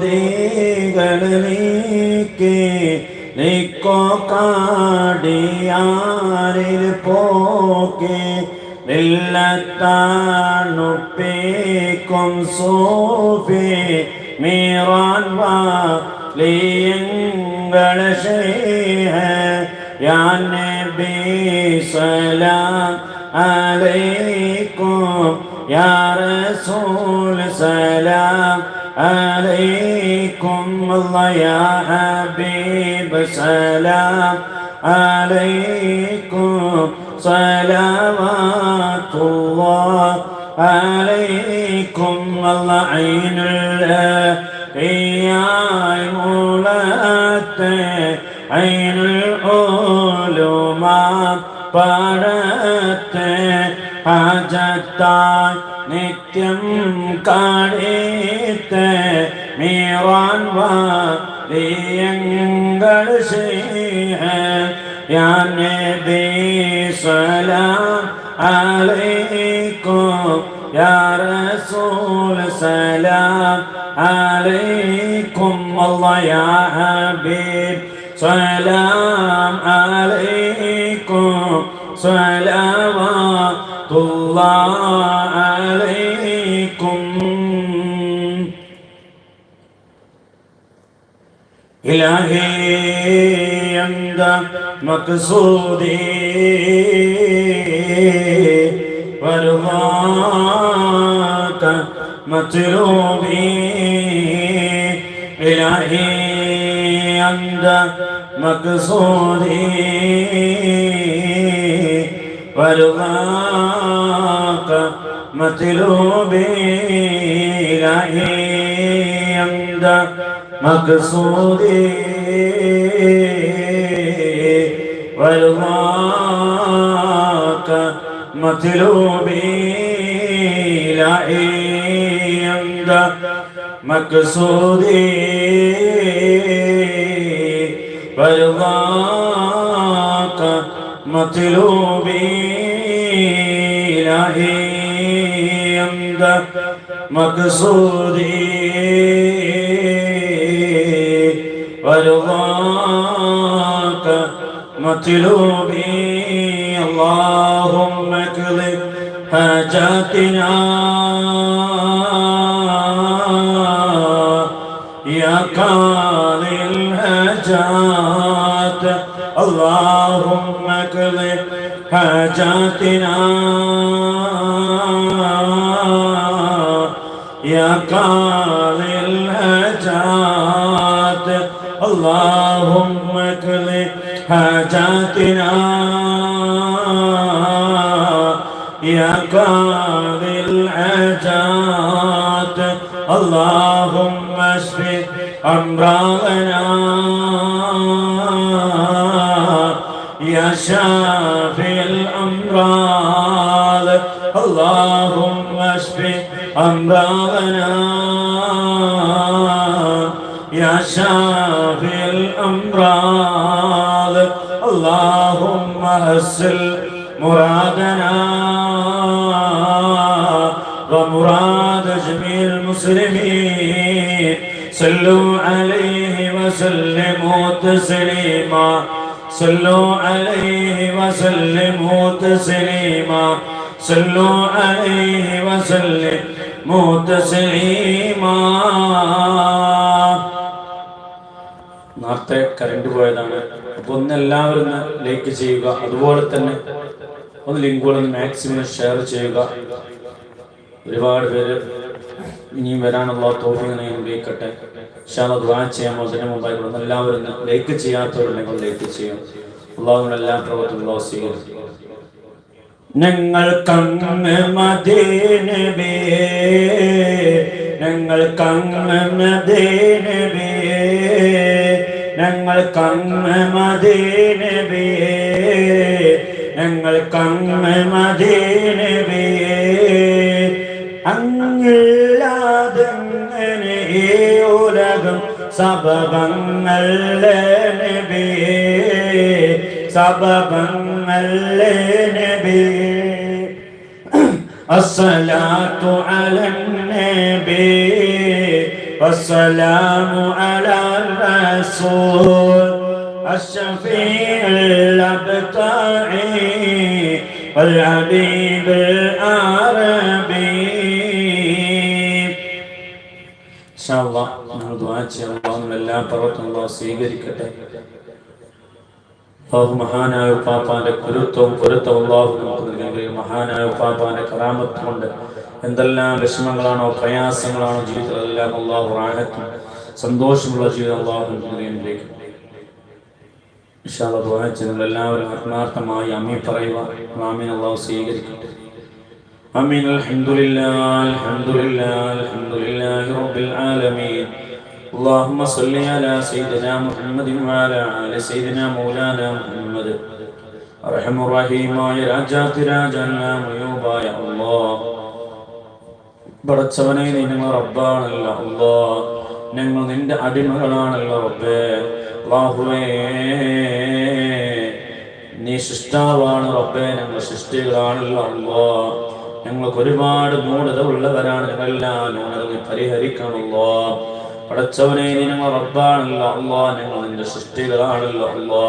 ോദികൾ നീക്കി കാടിയാരിൽ പോക്കി നില്ലത്താണുപ്പേക്കും സോഫി മീറാൻ വാലിയങ്ങൾ ഷേഹ നബി സലാം അലൈക്കും യാ റസൂൽ സലാം عليكم الله يا حبيب سلام عليكم صلوات الله. عليكم الله عين الإياء مولات عين العلماء പാടത്തെ ഹാജത്തായി നിത്യം കാണിത്തെ മീറാൻ യാ നബി സലാം അലൈക്കും സലാം അലൈക്കും അല്ലാഹ് യാ ഹബീബ് സലാം അലൈക്കും صلوات الله عليكم إلهي أنت مقصودي ورضاك مطلوبي إلهي أنت مقصودي ورضاك مطلوبي إلهي أنت مقصودي ورضاك مطلوبي إلهي أنت مقصودي ورضاك مطلوبي إلهي أنت مقصودي ورضاك مطلوبي اللهم اكذب حاجاتنا يا قاضي الحاجات اللهم اكذب حاجاتنا. يا قاضي الحاجات اللهم اكذب حاجاتنا. يا قاضي الحاجات اللهم اشف امراضنا يا شافي الامراض اللهم اشف أمراضنا. يا شافي الأمراض. اللهم هسل مرادنا. ومراد جميع المسلمين. صلوا عليه وسلموا تسليما. صلوا عليه وسلموا تسليما صلوا عليه وسلموا تسليما നേരത്തെ കറണ്ട് പോയതാണ് അപ്പൊ ഒന്ന് എല്ലാവരും ഒന്ന് ലൈക്ക് ചെയ്യുക അതുപോലെ തന്നെ ഒന്ന് ലിങ്കുകളൊന്ന് മാക്സിമം ഷെയർ ചെയ്യുക ഒരുപാട് പേര് ഇനിയും വരാനുള്ള തോഫിങ്ങനെ ഉപയോഗിക്കട്ടെ ഒന്ന് എല്ലാവരും ലൈക്ക് ചെയ്യാത്തവരുണ്ടെങ്കിൽ ലൈക്ക് ചെയ്യാം. അള്ളാഹുവിന്റെ എല്ലാ സ്വീകരിക്കും ഞങ്ങൾ കങ്ങ് ഞങ്ങൾ കങ്ങ് ഞങ്ങൾ കങ്ങ് മദീനബേ ഞങ്ങൾ കങ്ങ് മദീനബേ അങ്ങില്ലാതെങ്ങനെ സബബങ്ങളെ നബിയേ സബബങ്ങളെ നബിയേ الصلاة على النبي والسلام على الرسول الشفيع الأبطاعي والحبيب العربي എല്ലാ സ്വീകരിക്കട്ടെ. മഹാനായ ഉപ്പാപ്പാന്റെ കുരുത്വവും പൊരുത്തവും മഹാനായ ഉപ്പാപ്പാന്റെ കറാമത്ത് കൊണ്ട് എന്തെല്ലാം വിഷമങ്ങളാണോ പ്രയാസങ്ങളാണോ ജീവിതത്തിലെല്ലാം അള്ളാഹു റാഹത്തും സന്തോഷമുള്ള ജീവിതം എല്ലാവരും ആത്മാർത്ഥമായി അമ്മി പറയുക. അള്ളാഹു സ്വീകരിക്കട്ടെ. آمين الحمد لله الحمد لله الحمد لله رب العالمين اللهم صل على سيدنا محمد وعلى آل سيدنا مولانا محمد അർഹമ റഹീമായ രാജാതിരാജല്ലാമയൂബായ അല്ലാഹ് പടച്ചവനെ നീ ഞങ്ങൾ റബ്ബാണല്ലോ അല്ലാ ഞങ്ങൾ നിന്റെ അടിമകളാണല്ലോ റബ്ബേ അല്ലാഹുവേ നീ സൃഷ്ടാവാണ് റബ്ബേ ഞങ്ങൾ സൃഷ്ടികളാണല്ലോ അല്ലാ ഞങ്ങൾക്ക് ഒരുപാട് മൂഢത ഉള്ളവരാണ് ഞങ്ങളെല്ലാ. ന്യൂനതകൾ പരിഹരിക്കണമല്ലോ. പടച്ചവനെ നീ ഞങ്ങൾ റബ്ബാണല്ലോ. അല്ലോ ഞങ്ങൾ നിന്റെ സൃഷ്ടികളാണല്ലോ. അല്ലോ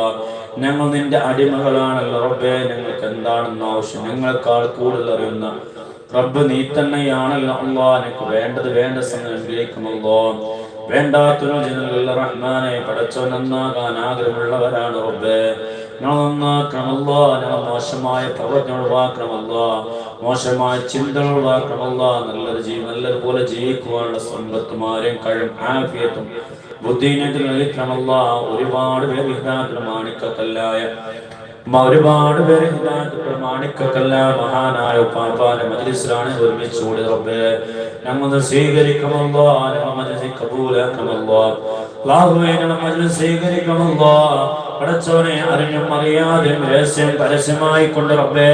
ഞങ്ങൾ നിന്റെ അടിമകളാണല്ലോ. റബ്ബേ ഞങ്ങൾക്ക് എന്താണെന്ന് ആവശ്യം ഞങ്ങളെക്കാൾ കൂടുതൽ അറിയുന്ന റബ്ബ് നീ തന്നെയാണല്ലോ. അല്ലോ എനിക്ക് വേണ്ടത് വേണ്ട സമയം അനുഗ്രഹിക്കുമല്ലോ വേണ്ടാത്തൊരു ജനങ്ങളുടെ റഹ്മാനെ പടച്ചവൻ നന്നാകാൻ ആഗ്രഹമുള്ളവരാണ് റബ്ബേ. ഞങ്ങൾ നന്നാക്കണമല്ലോ. ഞങ്ങൾ മോശമായ പ്രവർത്തനം ഒഴിവാക്കണമല്ലോ മോശമായ ചിന്തകൾ നല്ലൊരു ജീവി നല്ലതുപോലെ ജീവിക്കുവാനുള്ള സമ്പത്തുമാരെയും കഴിവും ആഫിയത്തും ബുദ്ധിനത്തിൽ നൽകണമല്ല ഒരുപാട് പേര് ഹിതാഗ്ര മാണിക്കല്ലായ ഒരുപാട് പേര് ഹിതാഗ്ര മാണിക്കല്ല മഹാനായ പാപ്പാന മജ്ലിസിലാണ് ഒരുമിച്ച് കൂടി റബ്ബേ. ഞങ്ങൾ സ്വീകരിക്കണമല്ലോ മജ്ലിസ് ഞങ്ങൾ മജ്ലിസ് സ്വീകരിക്കമല്ലോ പടച്ചവനെ അറിഞ്ഞും അറിയാതെ രഹസ്യം പരസ്യമായി കൊണ്ട് റബ്ബേ.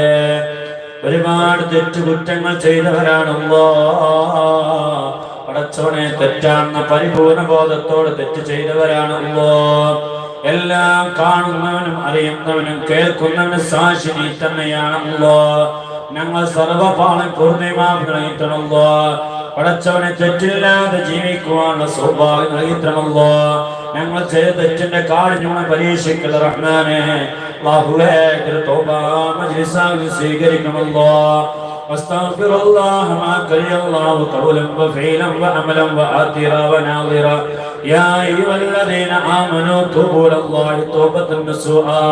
ഒരുപാട് തെറ്റുകുറ്റങ്ങൾ ചെയ്തവരാണല്ലോ പടച്ചോനെ തെറ്റാണെന്ന പരിപൂർണ ബോധത്തോട് തെറ്റ് ചെയ്തവരാണല്ലോ എല്ലാം കാണുന്നവനും അറിയുന്നവനും കേൾക്കുന്നവനും സാക്ഷി നീ തന്നെയാണല്ലോ ഞങ്ങൾ സർവപാളം പൂർണിമാണല്ലോ നൽകിത്തണല്ലോ പടച്ചവനെ തെറ്റില്ലാതെ ജീവിക്കുവാനുള്ള സൗഭാഗ്യം നൽകിത്തണമല്ലോ ഞങ്ങൾ ചെയ്ത തെറ്റിന്റെ കാഠിന്യമാണ് പരീക്ഷിക്കൽ റഹ്മാനെ. അല്ലാഹുവേ തൗബ മജ്ലിസായി സ്വീകരിക്കണമല്ലോ واستغفر الله ما كره الله قولا وفعلا وعملا وآثرا وناظرا يا أيها الذين آمنوا توبوا إلى الله توبة نصوحا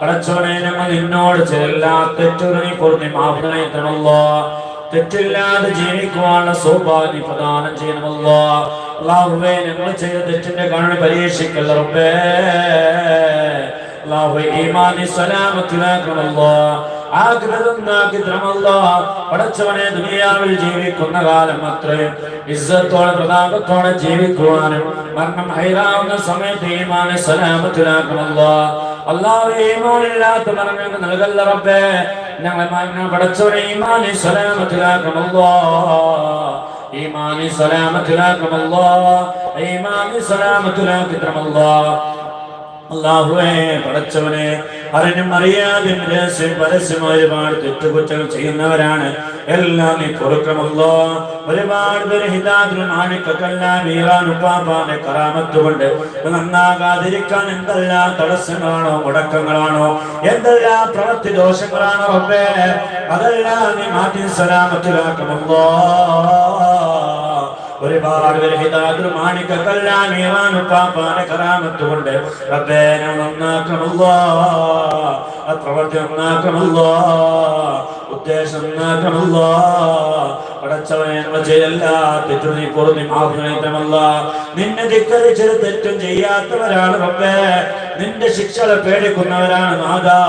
പടച്ചോനെ ഞങ്ങൾ നിന്നോട് ചെല്ലാ തെറ്റുകളെ പൊറുതി മാഫണയത്തണല്ലോ തെറ്റില്ലാതെ ജീവിക്കുവാനുള്ള സൗഭാഗ്യം പ്രദാനം ചെയ്യണമല്ലോ അള്ളാഹുവേ ഞങ്ങൾ ചെയ്ത തെറ്റിന്റെ കണ്ണു പരീക്ഷിക്കല്ല റബ്ബേ അള്ളാഹുവേ ഈമാനി സലാമത്തിലാക്കണമല്ലോ പടച്ചവനെ ദുനിയാവിൽ ജീവിക്കുന്ന കാലം അത്രയും ഇസ്സത്തോടെ പ്രതാപത്തോടെ ജീവിക്കുവാനും മരണം ഹൈറാവുന്ന സമയത്ത് ഈമാനെ സലാമത്തിലാക്കണല്ലോ അള്ളാഹു ഈമാനില്ലാത്ത മരണം നൽകല്ല റബ്ബേ. ഞങ്ങളെ പടച്ചവനെ ഈമാനെ സലാമത്തിലാക്കണല്ലോ ഈമാനി സലാമത്തിലാക്കണല്ലോ ഈമാനി സലാമത്തിലാക്കിത്തരമല്ലോ അള്ളാഹുവേ പടച്ചവനെ അറിഞ്ഞും അറിയാതെ രഹസ്യം പരസ്യമായ ഒരുപാട് തെറ്റുകുറ്റങ്ങൾ ചെയ്യുന്നവരാണ്. എല്ലാം നീ പൊറുക്കമല്ലോ ഒരുപാട് പേര് ഹിതാദിനും ആണിക്കെല്ലാം ഈറാൻ ഉപ്പാപ്പാന്റെ കറാമത്ത് കൊണ്ട് നന്നാകാതിരിക്കാൻ എന്തെല്ലാം തടസ്സങ്ങളാണോ മുടക്കങ്ങളാണോ എന്തെല്ലാം പ്രവൃത്തി ദോഷങ്ങളാണോ അതെല്ലാം നീ മാറ്റി സലാമത്തിലാക്കമല്ലോ ഒരുപാട് പേര് ഹിതാദിനും ആണിക്കെല്ലാം വീറാൻ ഉപ്പാപ്പാന്റെ കറാമത്ത് കൊണ്ട് റബ്ബേ നന്നാക്കണല്ലോ പ്രവർത്തി നന്നാക്കണല്ലോ ഉദ്ദേശം നന്നാക്കണല്ലോ പടച്ചവനെ ഞങ്ങൾ ചെയ്യല്ല തെറ്റു നീ പൊറുതി മാഫിനമല്ല നിന്നെ ധിക്കരിച്ചത് തെറ്റും ചെയ്യാത്തവരാണ് റബ്ബേ. നിന്റെ ശിക്ഷകളെ പേടിക്കുന്നവരാണ് നാദാ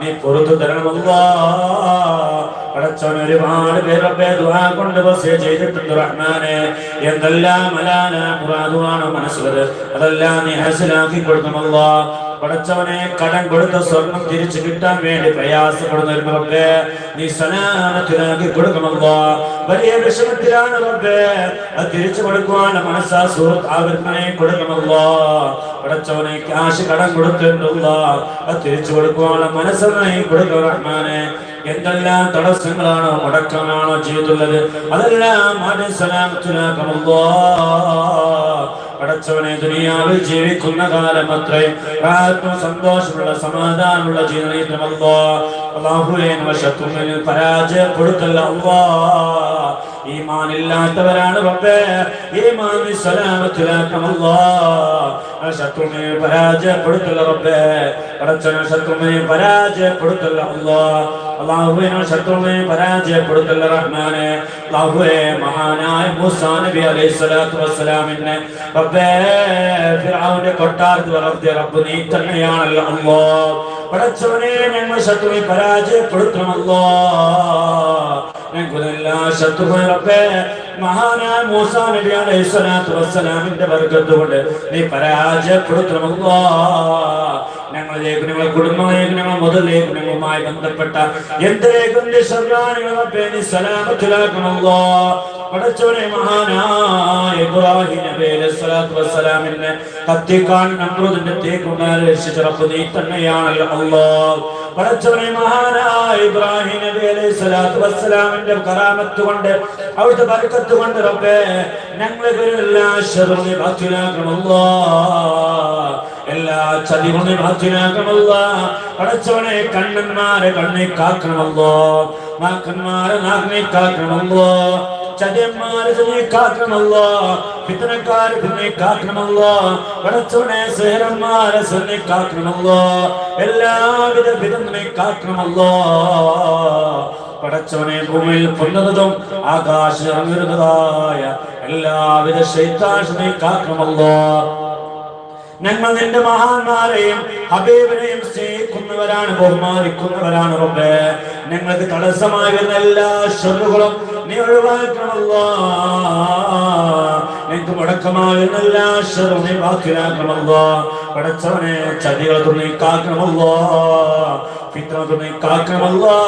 നീ പുറത്തു തരണമല്ലോ. പടച്ചവൻ ഒരുപാട് പേരൊക്കെ ദുആ കൊണ്ട് വസിയ ചെയ്തിട്ടുണ്ട് റഹ്മാനെ. എന്തെല്ലാം മലാന മുറാദുവാണ് മനസ്സിലത്? അതെല്ലാം നീ ഹാസിലാക്കി കൊടുക്കണമല്ലോ പടച്ചവനെ കടം കൊടുത്ത സ്വർണം തിരിച്ചു കിട്ടാൻ വേണ്ടി പ്രയാസപ്പെടുന്ന ഒരു റബ്ബേ നീ സനാനത്തിലാക്കി കൊടുക്കണമല്ലോ വലിയ വിഷമത്തിലാണ് റബ്ബേ അത് തിരിച്ചു കൊടുക്കുവാനുള്ള മനസ്സാ സുഹൃത്ത് ആഗ്രഹനെ കൊടുക്കണമല്ലോ പടച്ചവനെ ക്യാഷ് കടം കൊടുത്തിട്ടുള്ള അത് തിരിച്ചു കൊടുക്കുവാനുള്ള മനസ്സനായി കൊടുക്കണം റഹ്മാനെ. എന്തെല്ലാം തടസ്സങ്ങളാണോ മുടക്കമാണോ ചെയ്തുള്ളത്? അതെല്ലാം മനസ്സിലാക്കണമല്ലോ പടച്ചവനെ ദുനിയാവിൽ ജീവിക്കുന്ന കാലം അത്രയും സന്തോഷമുള്ള സമാധാനമുള്ള ജീവിതമല്ലോ അള്ളാഹുവെ ശത്രുവിൽ പരാജയപ്പെടുത്തല്ല അള്ളാ ഈമാനില്ലാത്തവരാണ് റബ്ബേ. ഈമാൻ സലാമത്തിലാക്കണമല്ലോ ശത്രുവിനെ പരാജയപ്പെടുത്തല്ല റബ്ബേ. പടച്ചവനെ ശത്രുവിനെ പരാജയപ്പെടുത്തല്ല അള്ളാഹുവിനെ ശത്രുവിനെ പരാജയപ്പെടുത്തല്ല റഹ്മാനെ. അള്ളാഹുവെ മഹാനായ മൂസാ നബി അലൈഹി സ്വലാത്തു വസ്സലാമിനെ റബ്ബേ ഫിർഔന്റെ കൊട്ടാരത്തിൽ വളർത്തിയ റബ്ബ് നീ തന്നെയാണല്ലോ അല്ലോ പടച്ചവനെ ഞങ്ങൾ ശത്രുവിനെ പരാജയപ്പെടുത്തണമല്ലോ ഞങ്ങൾക്കെല്ലാ ശത്രുവിനെ റബ്ബേ മഹാനായ മൂസാ നബി അലൈഹി സ്വലാത്തു വസ്സലാമിന്റെ വർഗത്തു കൊണ്ട് നീ പരാജയപ്പെടുത്തണമല്ലോ. ഞങ്ങളിലേക്ക് ഞങ്ങളുടെ കുടുംബങ്ങളിലേക്ക് ഞങ്ങൾ മുതലേക്ക് ഞങ്ങളുമായി ബന്ധപ്പെട്ട എന്തിലേക്കും സലാമത്തിലാക്കണമല്ലോ. പടച്ചോനെ മഹാനായ ഇബ്രാഹിം നബി സ്വലാത്തു വസ്സലാമിനെ കത്തിക്കാൻ നമ്മുടെ തീക്കുണ്ടാൽ രക്ഷിച്ച നീ തന്നെയാണല്ലോ അല്ലാഹ്. പടച്ചവനെ മഹാനായ ഇബ്രാഹിം നബി അലൈഹി സ്വലാത്തു വസ്സലാമിന്റെ കറാമത്ത് കൊണ്ട് അവിടുത്തെ ബർക്കത്ത് കൊണ്ട് റബ്ബേ ഞങ്ങളെ എല്ലാ ശറുനെ ബാക്കിലാക്കണമല്ലോ എല്ലാ ചതികൊണ്ട് ബാക്കിലാക്കണമല്ല പടച്ചവനെ കണ്ണന്മാരെ കണ്ണി കാക്കണമല്ലോ. നാക്കന്മാരെ നാക്കിനെ കാക്കണമല്ലോ. ചതിയന്മാരെ പടച്ചവനെ ഭൂമിയിൽ പൊന്നതും ആകാശം ഇറങ്ങുന്നതായ എല്ലാവിധ ശൈത്താശനെ കാക്കണമല്ലോ. ഞങ്ങൾ നിന്റെ മഹാന്മാരെയും ഹബീബിനെയും സ്നേഹിക്കുന്നവരാണ് ബഹുമാനിക്കുന്നവരാണ് റബ്ബേ. ഞങ്ങൾക്ക് തടസ്സമായി വരുന്ന എല്ലാ ശ്രമങ്ങളും നീ ഒഴിവാക്കണമല്ലോ ഞങ്ങൾക്ക് മുടക്കമാകുന്ന എല്ലാ ശ്രമവും നീ ബാക്കിലാക്കണമല്ലോ പടച്ചവനെ ചതികളെ തുണി കാക്കണമല്ലോ. ഫിത്ര തുണി കാക്കണമല്ലോ.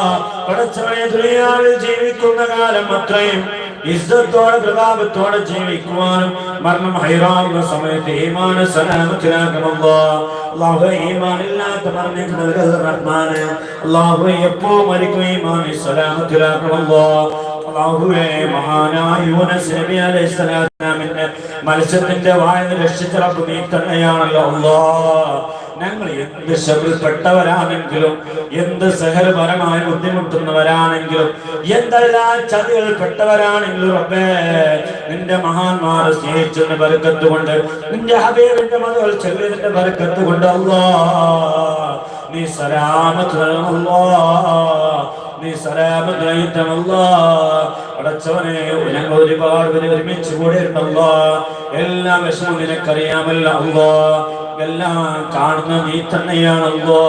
പടച്ചവനെ ദുനിയാവിൽ ജീവിക്കുന്ന കാലം അത്രയും ഇസ്സത്തോടെ പ്രതാപത്തോടെ ജീവിക്കുവാനും മരണം ഹൈറാവുന്ന സമയത്ത് ഈമാന സലാമത്തിലാക്കണമല്ലോ. അള്ളാഹു ഈമാനില്ലാത്ത മരണം റഹ്മാന്. അള്ളാഹു എപ്പോ മരിക്കും ഈമാൻ സലാമത്തിലാക്കണമല്ലോ. മഹാനായ യൂനസ് മത്സ്യത്തിന്റെ വായന രക്ഷിച്ച റബ്ബ് നീ തന്നെയാണല്ലോ അല്ലാഹ് ഞങ്ങൾ എന്ത് ശബിൽപ്പെട്ടവരാണെങ്കിലും എന്ത് സഹരപരമായി ബുദ്ധിമുട്ടുന്നവരാണെങ്കിലും എന്തെല്ലാം ചതികൾ പെട്ടവരാണെങ്കിലും റബ്ബേ നിന്റെ മഹാന്മാരെ സ്നേഹിച്ചതിന്റെ ബരക്കത്ത് കൊണ്ട് നിന്റെ ഹബീബിന്റെ മതകൾ ചെല്ലിയതിന്റെ ബരക്കത്ത് കൊണ്ട് അല്ലാ നീ സലാമത്ത് നൽകുമല്ലോ നീ സലാമത്ത് നൽകണമല്ലോ അടച്ചവനെ ഞങ്ങൾ ഒരുപാട് പേര് ഒരുമിച്ച് കൂടിയിട്ടുണ്ടല്ലോ. എല്ലാ വിഷമവും നിനക്കറിയാമല്ലോ അല്ലോ. എല്ലാം കാണുന്ന നീ തന്നെയാണല്ലോ.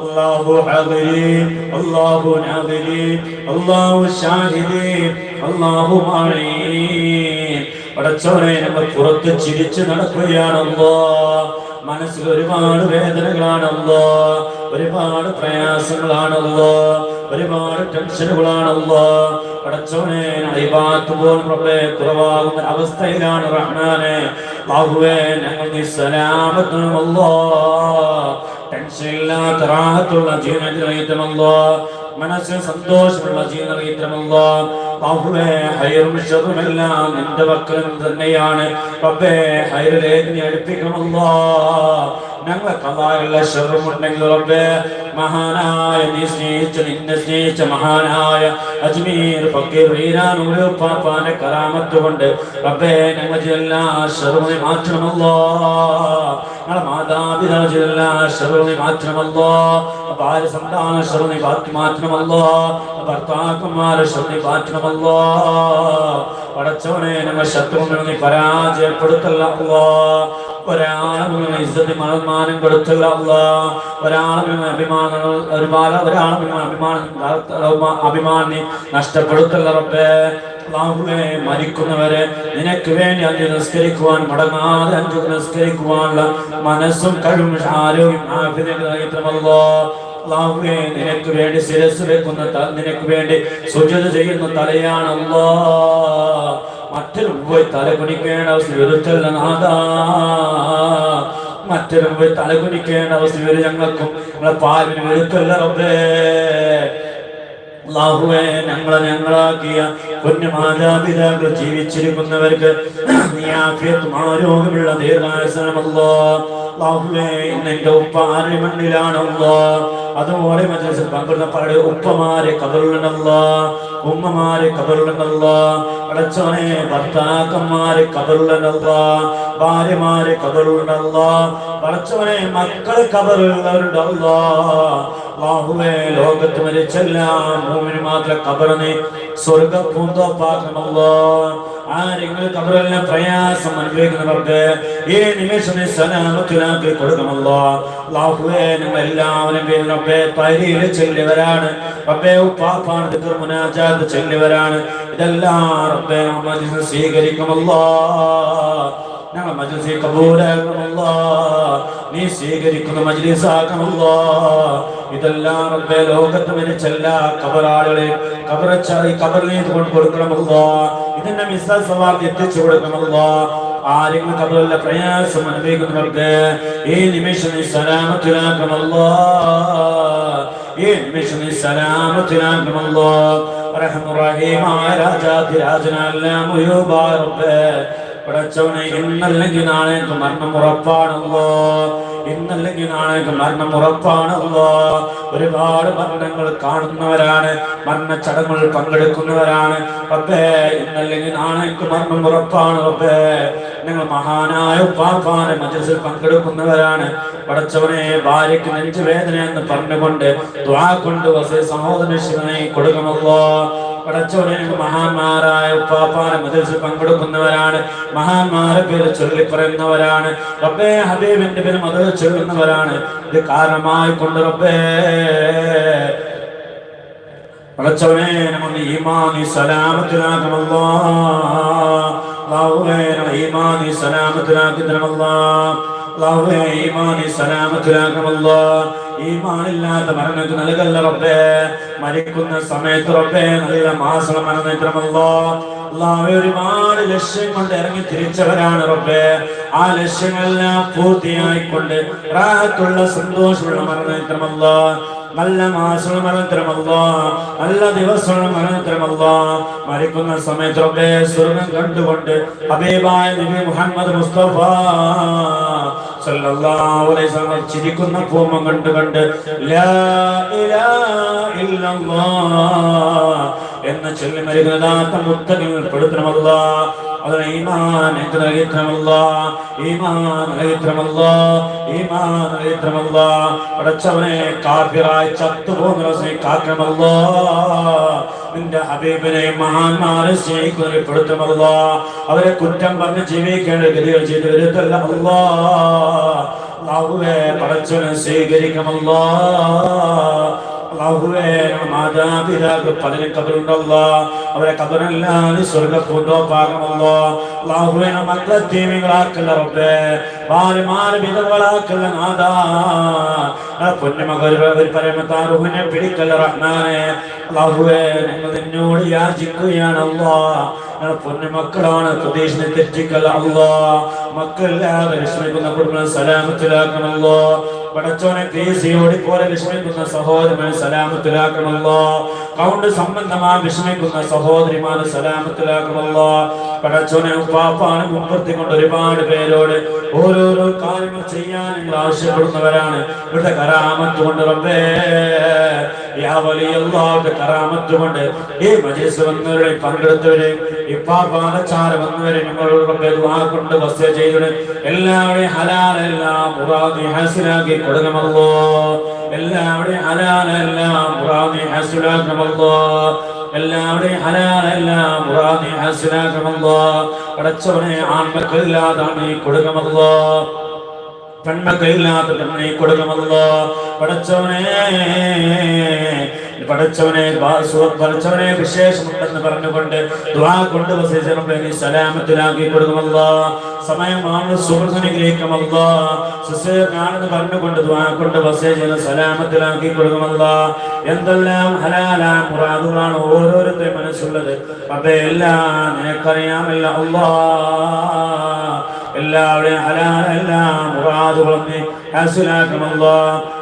അല്ലാഹു ഹദിരി അല്ലാഹു നാദിരി അല്ലാഹു ഷാഹിദി മാണി പടച്ചവനെ നമ്മൾ പുറത്ത് ചിരിച്ചു നടക്കുകയാണല്ലോ. മനസ്സിൽ ഒരുപാട് വേദനകളാണല്ലോ. ഒരുപാട് പ്രയാസങ്ങളാണല്ലോ. ഒരുപാട് ടെൻഷനുകളാണല്ലോ പടച്ചോനെ അടിഭാഗത്ത് പോലും റബ്ബേ കുറവാകുന്ന അവസ്ഥയിലാണ് റഹ്മാനെ. ബാഹുവേ ഞങ്ങൾ നീ സലാമത്തുമല്ലോ ടെൻഷനില്ലാത്ത റാഹത്തുള്ള ജീവനത്തിനോ മനസ്സിന് സന്തോഷമുള്ള ജീവനറിയിത്രമല്ലോ ബാഹുവേ ഹൈറും ഷറുമെല്ലാം നിന്റെ വക്കലും തന്നെയാണ്. റബ്ബേ ഹൈറിലേക്ക് നീ അടുപ്പിക്കണമല്ലോ ഞങ്ങളെ കഥാകളിലെ ഷെറുമുണ്ടെങ്കിൽ റബ്ബേ മഹാനായ നീ സ്നേഹിച്ച നിന്നെ സ്നേഹിച്ച മഹാനായ അജ്മീർ ഫക്കീർ വീരാനൂര് പാപ്പാന്റെ കറാമത്ത് കൊണ്ട് റബ്ബേ ഞങ്ങൾ എല്ലാ ശ്രമി മാറ്റണമല്ലോ. ഞങ്ങളെ മാതാപിതാവ് എല്ലാ ശ്രമി മാറ്റണമല്ലോ. ഭാര്യ സന്താന ഷെറുവിനെ മാറ്റണമല്ലോ? ഭർത്താക്കന്മാരെ ശ്രമി മാറ്റണമല്ലോ. പടച്ചവനെ ഞങ്ങൾ ശത്രുവിനെ പരാജയപ്പെടുത്തല്ലോ ഒരാളും കൊടുത്തില്ല അല്ലാ ഒരാളും അഭിമാനങ്ങൾ ഒരുപാട് ഒരാളും അഭിമാനം അഭിമാനി നഷ്ടപ്പെടുത്തല്ല റബ്ബേ. അള്ളാഹുവേ മരിക്കുന്നവരെ നിനക്ക് വേണ്ടി അഞ്ച് നിസ്കരിക്കുവാൻ മുടങ്ങാതെ അഞ്ചു നിസ്കരിക്കുവാനുള്ള മനസ്സും കഴിവും ആരോഗ്യം ആഭ്യന്തരമല്ലോ നിനക്ക് വേണ്ടി ശിരസ് വെക്കുന്ന നിനക്ക് വേണ്ടി സുജത ചെയ്യുന്ന തലയാണല്ലോ മറ്റൊരു പോയി തല കുനിക്കേണ്ട അവസ്ഥ വിരുദ്ധല്ല നാദാ മറ്റൊരു പോയി തല കുനിക്കേണ്ട അവസ്ഥ വരും ഞങ്ങൾക്കും. ഞങ്ങളെ പാലിന് റബ്ബേ. അള്ളാഹുവേ ഞങ്ങളെ ഞങ്ങളാക്കിയ കുഞ്ഞു മാതാപിതാക്കൾ ജീവിച്ചിരിക്കുന്നവർക്ക് നീ ആഫിയത്തും ആരോഗ്യമുള്ള ദീർഘായുസനമല്ലോ അള്ളാഹുവേ ഇന്ന് എന്റെ ഉപ്പ ആരുടെ മണ്ണിലാണല്ലോ അതുപോലെ മറ്റു പങ്കിടുന്ന പല ഉപ്പമാരെ കബറിലുണ്ടല്ലോ ഉമ്മമാരെ കബറിലുണ്ടല്ലോ അടച്ചോനെ ഭർത്താക്കന്മാരെ കബറിലുണ്ടല്ലോ ഭാര്യമാരെ കബറിലുണ്ടല്ലോ പടച്ചവനെ മക്കളെ കബറുള്ളവരുണ്ടല്ലോ അള്ളാഹുവേ ലോകത്ത് മരിച്ചെല്ലാം മൂമിന് മാത്രം കബറിനെ സ്വർഗ പൂന്തോപ്പാക്കണമല്ലോ പ്രയാസം അനുഭവിക്കുന്നവർക്ക് ഈ നിമിഷം സലാമത്തിലാക്കി കൊടുക്കണമല്ലോ എല്ലാവരും ചെല്ലിവരാണ്. റബ്ബേ ചെല്ലിയവരാണ് ഇതെല്ലാം സ്വീകരിക്കുമല്ലോ ഞങ്ങൾ മജ്ലിസിൽ അല്ലാഹ് നീ സ്വീകരിക്കുന്ന മജ്ലിസാക്കണമല്ലോ. ഇതെല്ലാം റബ്ബേ ലോകത്ത് മരിച്ചല്ല കബറാളുകളെ കബറച്ചായി കബറിലേക്ക് കൊണ്ട് അല്ലാഹ് ഇതിന്റെ മിസ്സ സവാർഡ് എത്തിച്ചു കൊടുക്കണം അല്ലാഹ് ആരെങ്കിലും കബറിലെ പ്രയാസം അനുഭവിക്കുന്നവർക്ക് ഈ നിമിഷം നീ സലാമത്തിലാക്കണമല്ലോ. ഈ നിമിഷം നീ സലാമത്തിലാക്കണമല്ലോ. രാജാതിരാജനല്ല മുയൂബാ മുയൂബാറബ്ബേ പടച്ചവനെ ഇന്നല്ലെങ്കിൽ നാളേക്ക് മരണം ഉറപ്പാണല്ലോ. ഇന്നല്ലെങ്കിൽ നാളേക്ക് മരണം ഉറപ്പാണല്ലോ. ഒരുപാട് മരണങ്ങൾ കാണുന്നവരാണ് മരണ ചടങ്ങുകൾ പങ്കെടുക്കുന്നവരാണ്. റബ്ബേ ഇന്നല്ലെങ്കിൽ നാളേക്ക് മരണം ഉറപ്പാണ് റബ്ബേ. നിങ്ങൾ മഹാനായ ഉപ്പാപ്പാനെ മജസിൽ പങ്കെടുക്കുന്നവരാണ്. പടച്ചവനെ ഭാര്യയ്ക്ക് നെഞ്ചുവേദന എന്ന് പറഞ്ഞുകൊണ്ട് ദ്വാ കൊണ്ട് വസേ സഹോദര ശിവനെ കൊടുക്കണല്ലോ പടച്ചവനെ മഹാന്മാരായ ഉപ്പാപ്പാന മതിൽ പങ്കെടുക്കുന്നവരാണ്. മഹാന്മാരെ പേര് ചൊല്ലി പറയുന്നവരാണ് റബ്ബേ ഹബീബിന്റെ പേര് മതിൽ ചൊല്ലുന്നവരാണ്. ഇത് കാരണമായി കൊണ്ട് റബ്ബേ. പടച്ചവനെ നമ്മൾ ഈമാനി സലാമത്തിലാക്കണമല്ലോ നമ്മൾ ഈമാനി സലാമത്തിലാക്കി തരണമല്ലോ അല്ലാഹുവേ ഈമാനി സലാമത്തിലാക്കണമല്ലോ. ഈമാനില്ലാത്ത മരണക്ക് നൽകല്ല റബ്ബേ. മരിക്കുന്ന സമയത്ത് റബ്ബേ നല്ല മാസം മരണമല്ലോ അള്ളാഹുവേ ഒരുപാട് ലക്ഷ്യം കൊണ്ട് ഇറങ്ങി തിരിച്ചവരാണ് റബ്ബേ. ആ ലക്ഷ്യങ്ങളെല്ലാം പൂർത്തിയായിക്കൊണ്ട് റാഹത്തുള്ള സന്തോഷമുള്ള മരണമല്ലോ നല്ല മാസങ്ങൾ മരണത്തിലുമല്ലോ നല്ല ദിവസങ്ങൾ മരണത്തിലുമല്ലോ മരിക്കുന്ന സമയത്തൊക്കെ സ്വർഗം കണ്ടുകൊണ്ട് അബേബായ നബി മുഹമ്മദ് മുസ്തഫ സല്ലല്ലാഹു അലൈഹി വസല്ലം ചിരിക്കുന്ന കോമം കണ്ട് കണ്ട് ലാ ഇലാഹ ഇല്ലല്ലാഹ് എന്ന് ചൊല്ലി മരുന്നാത്ത മുത്തകൾ പെടുത്തണമല്ല. അതിന് കാഫിറായി മഹാന്മാരെ അവരെ കുറ്റം പറഞ്ഞ് ജീവിക്കേണ്ട ഗതികൾ ചെയ്ത് വരുത്തല്ല പടച്ചവനെ സ്വീകരിക്കമല്ലോ മാതാപിതാക്കൾ പലരും കബറുണ്ടല്ലോ അവരെ കബറല്ലാതെ സ്വർഗ പൂന്തോപ്പാകമല്ലോ അള്ളാഹുവേ നമ്മളെ മക്കളെ റബ്ബേ. മാറി മാറി വിധവകളാക്കല്ല നാദാ പൊന്നുമകൾ ഒരു പരമത്താറുവിനെ പിടിക്കല്ല റഹ്മാനെ. അള്ളാഹുവേ ഞങ്ങൾ നിന്നോട് യാചിക്കുകയാണ് അള്ളാ. പൊന്നു മക്കളാണ് പ്രദേശിനെ തെറ്റിക്കല്ല അള്ളാ. മക്കളെല്ലാവരും വിഷമിക്കുന്ന കുടുംബം സലാമത്തിലാക്കണല്ലോ പടച്ചോനെ കേസിയോടി പോലെ വിഷമിക്കുന്ന സഹോദരനെ സലാമത്തിലാക്കണല്ലോ കൗണ്ട് സംബന്ധമായി വിഷമിക്കുന്ന സഹോദരിമാരെ സലാമത്തിലാക്കണമല്ലോ പടച്ചോനെ ഉപ്പാപ്പാണ് മുമ്പത്തിക്കൊണ്ട് ഒരുപാട് പേരോട് ഓരോരോ കാര്യങ്ങൾ ചെയ്യാൻ നിങ്ങൾ ആവശ്യപ്പെടുന്നവരാണ്. ഇവിടുത്തെ കരാമത്ത് കൊണ്ട് റബ്ബേ കറാമത്ത് കൊണ്ട് ഈ മജീസ് വന്നവരെ പങ്കെടുത്തവരെ ഇപ്പാപാദച്ചാര വന്നവരെ നിങ്ങളോട് ദുആ കൊണ്ട് വസ്യ ചെയ്തവരെ എല്ലാവരെയും ഹലാലെല്ലാം മുറാദി ഹസിനാക്കി കൊടുക്കണമല്ലോ എല്ലാവരെയും ഹലാലെല്ലാം മുറാദി ഹസിനാക്കണമല്ലോ എല്ലാവരുടെയും ഹലാലെല്ലാം മുറാദി ഹസിനാക്കണമല്ലോ പടച്ചവനെ ആൺമക്കളില്ലാതാണ് ഈ കൊടുക്കമല്ലോ പെൺമക്കളില്ലാത്ത പെണ്ണെ കൊടുക്കമല്ലോ പടച്ചവനെ പടച്ചവനെ പഠിച്ചവനെ വിശേഷമുണ്ടെന്ന് പറഞ്ഞുകൊണ്ട് കൊണ്ട് സലാമത്തിലാക്കി കൊടുക്കുമല്ല സമയമാണ് സുഹൃത്തിനുഗ്രഹിക്കുമല്ല സുസേനാണെന്ന് പറഞ്ഞുകൊണ്ട് ദ്വാ കൊണ്ട് വസേജന സലാമത്തിലാക്കി കൊടുക്കുമല്ല എന്തെല്ലാം ഹലാലാ മുറാദുകളാണ് ഓരോരുത്തരും മനസ്സുള്ളത്. അപ്പൊ എല്ലാം നിനക്കറിയാമല്ല അള്ളാ എല്ലാവരുടെയും ഹലാലെല്ലാം മുറാദുകളും ഹാസിലാക്കമല്ലോ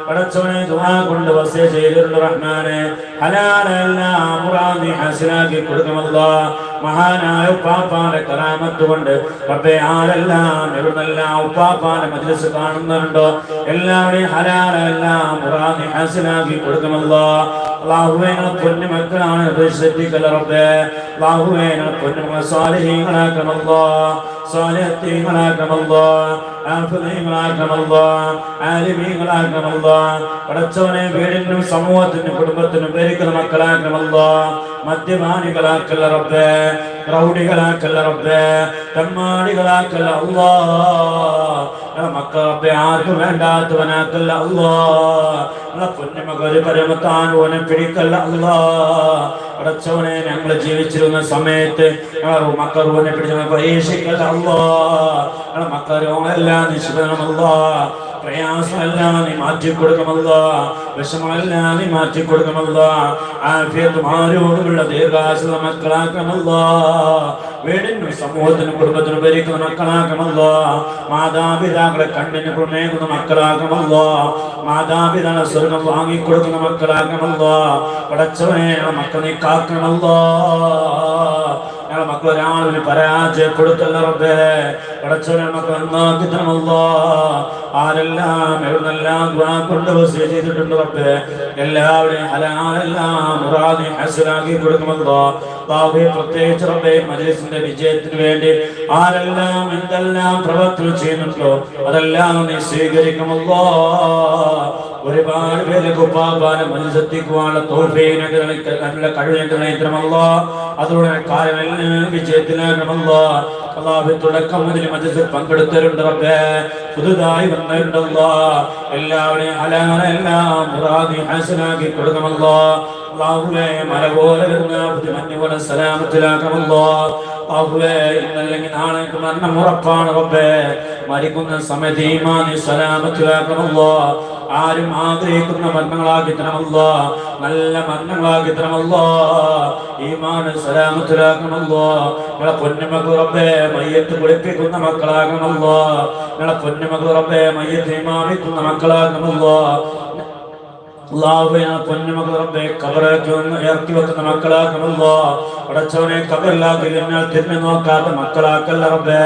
പടച്ചവനെ ദുആ കൊണ്ട് വസിയ ചെയ്തിട്ടുണ്ട് റഹ്മാനെ. ഹലാലെല്ലാം മുറാദി ഹാസിലാക്കി അല്ലാഹ് മഹാനായ ഉപ്പാപ്പാന്റെ കറാമത്ത് കൊണ്ട് റബ്ബെ ആരെല്ലാം എവിടുന്നെല്ലാം ഉപ്പാപ്പാന്റെ മജ്ലിസ് കാണുന്നുണ്ടോ എല്ലാവരെയും ഹലാലെല്ലാം മുറാദി ഹാസിലാക്കി കൊടുക്കുമല്ലോ അള്ളാഹുവേ ഞങ്ങളെ പൊന്നു മക്കളാണ് ശ്രദ്ധിക്കല്ല റബ്ബേ? അള്ളാഹുവേ ഞങ്ങളെ പൊന്നു മക്കളെ സ്വാലിഹീങ്ങളാക്കണല്ലോ സ്വാലിഹീങ്ങളാക്കണല്ലോ ആഫിദീങ്ങളാക്കണല്ലോ ആലിമീങ്ങളാക്കണല്ലോ പടച്ചവനെ വീടിനും സമൂഹത്തിനും കുടുംബത്തിനും പേരിക്കുന്ന മക്കളാക്കണല്ലോ മദ്യപാനികളാക്കല്ല റബ്ബേ. പ്രൗഢികളാക്കല്ല റബ്ബേ. തെമ്മാടികളാക്കല്ല അള്ളാ മക്കൾ ആർക്കും വേണ്ടാത്തവനാക്കല്ല അള്ളാ പരമത്താനുവനെ പിടിക്കല്ല അള്ളാ പടച്ചവനെ ഞങ്ങൾ ജീവിച്ചിരുന്ന സമയത്ത് മക്കറുവനെ പിടിച്ച പരീക്ഷിക്കല്ല അള്ളാ മക്കളെല്ലാം നിശ്ചിതമല്ലാ പ്രയാസമെല്ലാം നീ മാറ്റി കൊടുക്കമല്ല വിഷമമെല്ലാം നീ മാറ്റി കൊടുക്കമല്ല ആഫിയത്തും ആരോടുമുള്ള ദീർഘാശത മക്കളാക്കമല്ല വീടിനും സമൂഹത്തിനും കുടുംബത്തിനും ഭരിക്കുന്ന മക്കളാക്കമല്ല മാതാപിതാക്കളെ കണ്ണിന് പ്രമേകുന്ന മക്കളാക്കമല്ല മാതാപിതാക്കളെ സ്വർഗം വാങ്ങിക്കൊടുക്കുന്ന മക്കളാക്കമല്ല പടച്ചവനെ മക്കളെ കാക്കണമല്ലോ. ഞങ്ങളെ മക്കൾ ഒരാളിന് പരാജയപ്പെടുത്തല്ല റബ്ബേ. പടച്ചവനെ മക്കൾ നന്നാക്കി തരണമല്ലോ ആരെല്ലാം എവിടുന്നെല്ലാം കൊണ്ട് ചെയ്തിട്ടുണ്ട് റബ്ബേ. എല്ലാവരെയും ഹലാലെല്ലാം മുറാദി ഹസനാക്കി കൊടുക്കുമല്ലോ. ബാബെ പ്രത്യേകിച്ച് റബ്ബേ മജലിസിന്റെ വിജയത്തിന് വേണ്ടി ആരെല്ലാം എന്തെല്ലാം പ്രവർത്തനം ചെയ്യുന്നുണ്ടോ അതെല്ലാം നീ സ്വീകരിക്കുമല്ലോ. ഒരുപാട് പേരെ കുപ്പാപാന മനസ്സെത്തിക്കുവാനുള്ള തോഫീനൊക്കെ നല്ല കഴിവിനൊക്കെ നയിക്കണമല്ലോ അതോടെ കാര്യമെല്ലാം വിജയത്തിലാകണമല്ലോ അള്ളാഹു തുടക്കം മുതൽ മജസിൽ പങ്കെടുത്തവരുണ്ട് റബ്ബേ പുതുതായി വന്നവരുണ്ടല്ലോ എല്ലാവരെയും ഹലാലെല്ലാം മുറാദി ഹാസനാക്കി കൊടുക്കമല്ലോ അള്ളാഹുവേ മല പോലെ വരുന്ന ബുദ്ധിമഞ്ഞു പോലെ അള്ളാഹുവേ ഇന്നല്ലെങ്കിൽ നാളെ മരണം ഉറപ്പാണ് റബ്ബേ. മരിക്കുന്ന സമയത്ത് ഈമാനി സലാമത്തിലാക്കമല്ലോ ആരും ആഗ്രഹിക്കുന്ന മരണങ്ങളാക്കി തരമല്ലോ നല്ല മരണങ്ങളാക്കി തരമല്ലോ ഈമാന് സലാമത്തിലാക്കണമല്ലോ. നിങ്ങളെ പൊന്നുമകൾ റബ്ബേ മയ്യത്ത് കുളിപ്പിക്കുന്ന മക്കളാകണമല്ലോ നിങ്ങളെ പൊന്നുമകൾ റബ്ബേ മയ്യത്ത് ഇമാമിക്കുന്ന മക്കളാകണമല്ലോ അള്ളാഹുവിനെ പൊന്നുമകൾ റബ്ബെ കബറിറക്കി വന്ന് ഇറക്കി വെക്കുന്ന മക്കളാക്കണല്ലോ പടച്ചവനെ കബറിലാക്കി എന്നാൽ തിരിഞ്ഞു നോക്കാത്ത മക്കളാക്കല്ല റബ്ബേ.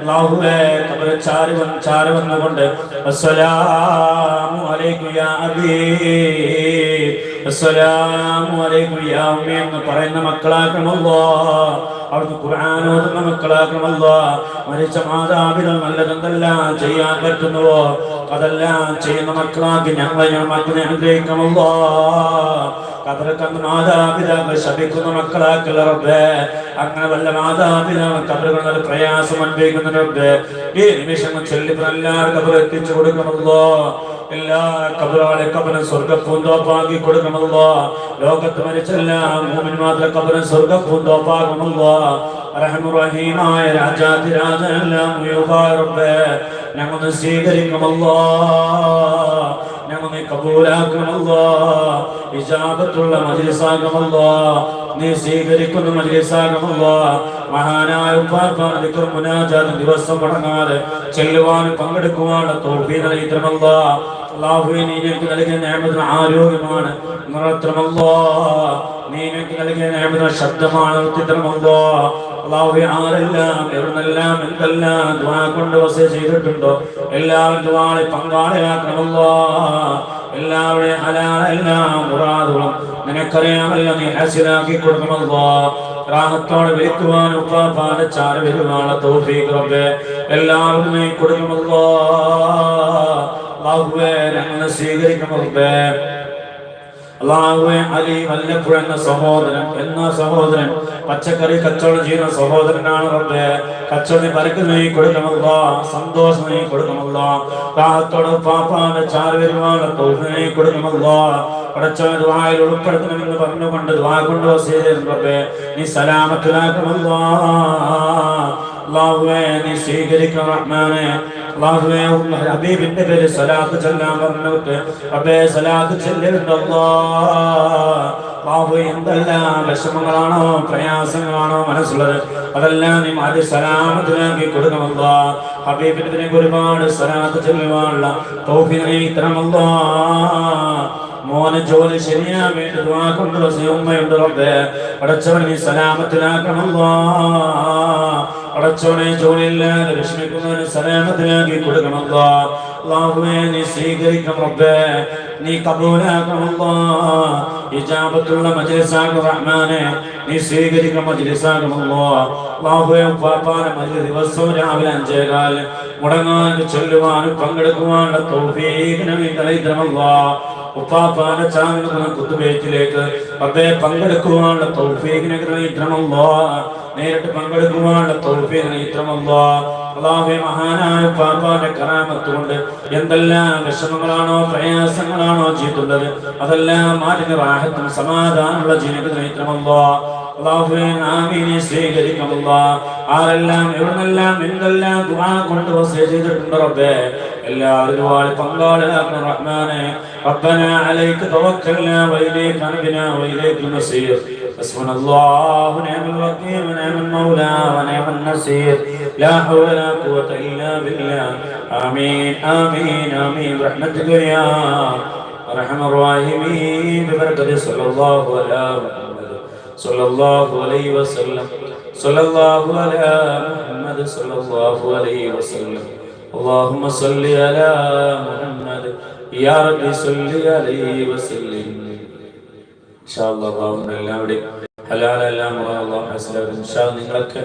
അള്ളാഹുവേ കബറ് ചാരി വന്ന് ചാരി വന്നുകൊണ്ട് അസ്സലാമു അലൈക്കും യാ അബീ. എന്ന് പറയുന്ന മക്കളാക്കണമല്ലോ. അവിടുന്ന് ഖുർആൻ ഓതുന്ന മക്കളാക്കണമല്ലോ. മരിച്ച മാതാപിതാ നല്ലതെന്തെല്ലാം ചെയ്യാൻ പറ്റുന്നുവോ? അതെല്ലാം ചെയ്യുന്ന മക്കളാക്കി ഞങ്ങൾ മക്കളെ അനുഗ്രഹിക്കണമല്ലോ. കബറക്കന്ന് മാതാപിതാക്കൾ ശപിക്കുന്ന മക്കളാക്കല്ല റബ്ബേ? അങ്ങനെ വല്ല മാതാപിതാക്കൾ കബറുകൾ പ്രയാസം അനുഭവിക്കുന്ന റബ്ബേ. ഈ നിമിഷം ചൊല്ലി എല്ലാവരും കബർ എത്തിച്ചു കൊടുക്കണമല്ലോ. എല്ലാ കബറാളെ കബറിന് സ്വർഗപ്പൂന്തോപ്പാക്കി കൊടുക്കണമല്ലോ. ലോകത്ത് മരിച്ചെല്ലാം മൂമിന്മാരുടെ കബറിന് സ്വർഗപ്പൂന്തോപ്പാകണമല്ലോ റഹമുറഹീമായ രാജാതിരാജനെല്ലാം റബ്ബേ. ഞങ്ങൾ സ്വീകരിക്കണമല്ലോ. ഞങ്ങൾ കബൂലാക്കണമല്ലോ. ഇജാബത്തുള്ള മജിലിസാകമല്ലോ നീ സ്വീകരിക്കുന്ന മജിലിസാകമല്ലോ മഹാനായ ഉപ്പാപ്പാണ് മുനാജാത് ദിവസം മുടങ്ങാതെ ചെല്ലുവാനും പങ്കെടുക്കുവാനുള്ള തോൽവി നൽകിത്തരമല്ലോ അള്ളാഹുവെ നീ നൽകിയ നിയമത്തിന് ആരോഗ്യമാണ്. നിറത്തമല്ലോ നീ ഞങ്ങൾക്ക് നൽകിയ നിയമത്തിന് ശബ്ദമാണ് നിർത്തിത്തരമല്ലോ അള്ളാഹുവെ ആരെല്ലാം എവിടുന്നെല്ലാം എന്തെല്ലാം ദ്വാ കൊണ്ട് വസേ ചെയ്തിട്ടുണ്ടോ? എല്ലാവരും ദ്വാളെ പങ്കാളിയാക്കണമല്ലോ എല്ലാവരുടെയും എല്ലാ മുറാദുകളും നിനക്കറിയാമല്ലോ നീ ഹാസിലാക്കി കൊടുക്കുമല്ലോ റാഹത്തോടെ വിളിക്കുവാൻ ഉപ്പാപ്പാന്റെ ചാര വരുവാനുള്ള തൗഫീഖ് റബ്ബേ. എല്ലാവരും നീ കൊടുക്കുമല്ലോ അള്ളാഹുവേ ഞങ്ങളെ സ്വീകരിക്കണം അള്ളാഹുവെ അലി വല്ലപ്പുഴ എന്ന സഹോദരൻ എന്ന സഹോദരൻ പച്ചക്കറി കച്ചവടം ചെയ്യുന്ന സഹോദരനാണ് റബ്ബേ. കച്ചവടം പരക്ക് നീ കൊടുക്കണമല്ലോ സന്തോഷം നീ കൊടുക്കണമല്ലോ കാഹത്തോട് പാപ്പാന്റെ വരുവാനുള്ള നീ കൊടുക്കണമല്ലോ പടച്ചവൻ ദുആയിൽ ഉൾപ്പെടുത്തണമെന്ന് പറഞ്ഞുകൊണ്ട് ദുആ കൊണ്ട് റബ്ബേ. നീ സലാമത്തിലാക്കണമല്ലോ. അള്ളാഹുവേ നീ സ്വീകരിക്കണം റഹ്മാനെ. അള്ളാഹുവേ ഹബീബിന്റെ പേര് സലാത്ത് ചെല്ലാൻ പറഞ്ഞിട്ട് അബേ സലാത്ത് ചെല്ലുന്നുണ്ടല്ലോ ബാബു എന്തെല്ലാം വിഷമങ്ങളാണോ പ്രയാസങ്ങളാണോ മനസ്സുള്ളത് അതെല്ലാം നീ മാറ്റി സലാമത്തിലാക്കി കൊടുക്കമല്ലോ ഹബീബിനെ ഒരുപാട് സലാത്ത് ചെല്ലുവാനുള്ള തോഫിനെ നീ തരമല്ലോ മോനെ ജോലി ശരിയാൻ വേണ്ടി ദുആ കൊണ്ട് ഉമ്മയുണ്ട് റബ്ബേ. പടച്ചവൻ നീ സലാമത്തിലാക്കണല്ലോ പടച്ചവനെ ജോലിയില്ലാതെ വിഷമിക്കുന്നവന് സലാമത്തിലാക്കി കൊടുക്കണമല്ലോ അള്ളാഹുവേ നീ സ്വീകരിക്കണം റബ്ബേ. നീ കബൂലാക്കണമല്ലോ ഇജാബത്തുള്ള മജ്ലിസാക റഹ്മാനെ. നീ സ്വീകരിക്കണം മജ്ലിസാകണമല്ലോ അള്ളാഹുവേ പാപ്പാനെ മജ്ലിസ് ദിവസവും രാവിലെ അഞ്ചേകാൽ മുടങ്ങാൻ ചൊല്ലുവാനും പങ്കെടുക്കുവാനുള്ള തൗഫീഖിനെ നീ നൽകണമല്ലോ ഉപ്പാപ്പാന്റെ ചാനൽ കുത്തുബേറ്റിലേക്ക് റബ്ബെ പങ്കെടുക്കുവാനുള്ള തൗഫീഖിനെ ഗ്രഹിക്കണമല്ലോ നേരിട്ട് പങ്കെടുക്കുവാനുള്ള തൗഫീഖിനെ ഇത്രമല്ലോ അള്ളാഹെ മഹാനായ പാപ്പാന്റെ കറാമത്ത് കൊണ്ട് എന്തെല്ലാം വിഷമങ്ങളാണോ പ്രയാസങ്ങളാണോ ചെയ്തുള്ളത് അതെല്ലാം മാറ്റിന് റാഹത്തും സമാധാനമുള്ള ജീവിതത്തിന് ഇത്രമല്ലോ അള്ളാഹുവെ ആമീനെ സ്വീകരിക്കമല്ല ആരെല്ലാം എവിടുന്നെല്ലാം എന്തെല്ലാം ദുആ കൊണ്ട് വസീ ചെയ്തിട്ടുണ്ട് റബ്ബേ എല്ലാവരും വാളി പങ്കാളികളാക്കണം റഹ്മാനെ. റബ്ബന അലൈക്ക് തവക്കല്ല വൈലേക്ക് അനുദിന വൈലേക്ക് നസീർ حسبنا الله ونعم الوكيل ونعم المولى ونعم النصير. لا حول ولا قوة إلا بالله. آمين آمين آمين. برحمتك يا أرحم الراحمين. ببركة صلى الله على محمد صلى الله عليه وسلم. صلى الله على محمد صلى الله عليه وسلم. اللهم صل على محمد. يا رب صل عليه وسلم. നിങ്ങളൊക്കെ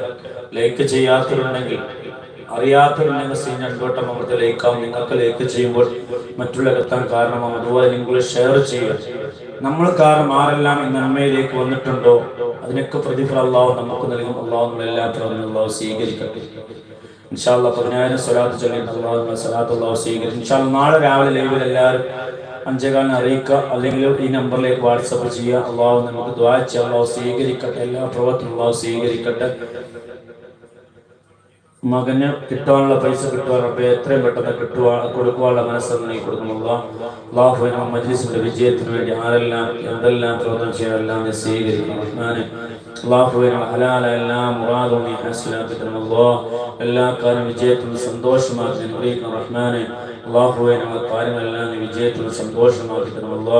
ലൈക്ക് ചെയ്യാത്തവരുണ്ടെങ്കിൽ അറിയാത്തവരുണ്ടെങ്കിൽ സീൻ രണ്ടുവട്ടം അവർക്ക് ലൈക്കാവും. നിങ്ങൾക്ക് ലൈക്ക് ചെയ്യുമ്പോൾ മറ്റുള്ളവർ എത്താൻ കാരണമാകും അതുപോലെ നിങ്ങൾ ഷെയർ ചെയ്യുക. നമ്മൾ കാരണം ആരെല്ലാം ഈ നന്മയിലേക്ക് വന്നിട്ടുണ്ടോ അതിനൊക്കെ പ്രതിഫലം അള്ളാഹു നമുക്ക് നൽകും. അള്ളാഹു പറഞ്ഞു അള്ളാഹു സ്വീകരിക്കട്ടെ. ഇൻഷാല്ല പതിനായിരം സ്വലാത്ത് ചൊല്ലി അള്ളാഹു സ്വലാത്ത് അള്ളാഹു സ്വീകരിക്കും. ഇൻഷാല്ല നാളെ രാവിലെ ലൈവിൽ എല്ലാവരും അഞ്ചേകാലിന് അറിയിക്കുക. അല്ലെങ്കിൽ ഈ നമ്പറിലേക്ക് വാട്സപ്പ് ചെയ്യുക. അള്ളാഹു നമുക്ക് ദ്വാച്ച അള്ളാഹു സ്വീകരിക്കട്ടെ. എല്ലാ പ്രവർത്തനം അള്ളാഹു സ്വീകരിക്കട്ടെ. മകന് കിട്ടാനുള്ള പൈസ കിട്ടുവാൻ റബ്ബെ എത്രയും പെട്ടെന്ന് കിട്ടുവാ കൊടുക്കുവാനുള്ള മനസ്സെന്ന് നീ കൊടുക്കുന്നുള്ള അള്ളാഹു നമ്മുടെ മജ്ലിസിന്റെ വിജയത്തിന് വേണ്ടി ആരെല്ലാം എന്തെല്ലാം പ്രവർത്തനം ചെയ്യാനെല്ലാം നീ ഹലാല എല്ലാം നീ ഹാസിലാക്കി തരണമല്ലോ എല്ലാ കാര്യം വിജയത്തിനും സന്തോഷമാക്കി അനുഗ്രഹിക്കണം റഹ്മാനെ. അള്ളാഹുവെ ഞങ്ങൾ കാര്യങ്ങളെല്ലാം നീ വിജയത്തിന് സന്തോഷമാക്കി തരണമല്ലോ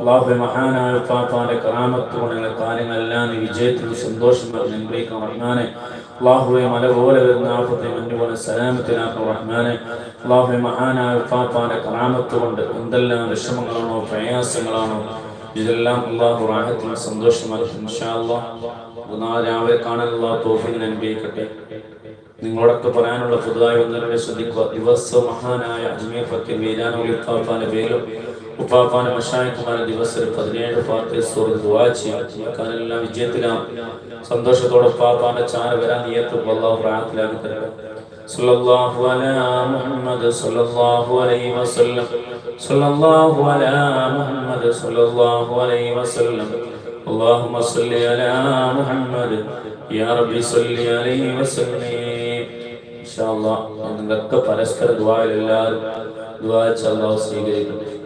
അള്ളാഹുവെ മഹാനായ പാപ്പാന്റെ കറാമത്തോടെ ഞങ്ങളുടെ കാര്യങ്ങളെല്ലാം നീ വിജയത്തിന് സന്തോഷമാക്കി അനുഗ്രഹിക്കണം റഹ്മാനെ അള്ളാഹുവെ മല പോലെ വരുന്ന ആഫത്തെ മഞ്ഞുപോലെ സലാമത്തിലാക്കണം റഹ്മാനെ. അള്ളാഹുവെ മഹാനായ പാപ്പാന്റെ കറാമത്ത് കൊണ്ട് എന്തെല്ലാം വിഷമങ്ങളാണോ പ്രയാസങ്ങളാണോ ഇതെല്ലാം അള്ളാഹു റാഹത്തിന് സന്തോഷമാക്കി നാളെ രാവിലെ കാണാനുള്ള തോഫിന് അനുഭവിക്കട്ടെ നിങ്ങളോടൊക്കെ പറയാനുള്ള പുതുതായി ഒന്നരവരെ ശ്രദ്ധിക്കുക ദിവസം മഹാനായ അജ്മീർ ഫക്കീർ വീരാനോളി ഉപ്പാപ്പാന്റെ പേരും ഉപ്പാപ്പാന്റെ മഷായക്കുമാരുടെ ദിവസം പതിനേഴ് പാർട്ടി സുഹൃത്ത് ദുവാ ചെയ്യാൻ വിജയത്തിലാണ് സന്തോഷത്തോടെ ഉപ്പാപ്പാന്റെ ചാര വരാൻ നിയത്തും അള്ളാഹു റാഹത്തിലാക്കി തരട്ടെ صلى الله على محمد صلى الله عليه وسلم صلى الله على محمد صلى الله عليه وسلم اللهم صل على محمد يا ربي صل عليه وسلم ഇൻഷാ അള്ളാഹ് നിങ്ങൾക്ക് പരസ്പര ദുആയിൽ എല്ലാവരും അല്ലാഹു സ്വീകരിക്കട്ടെ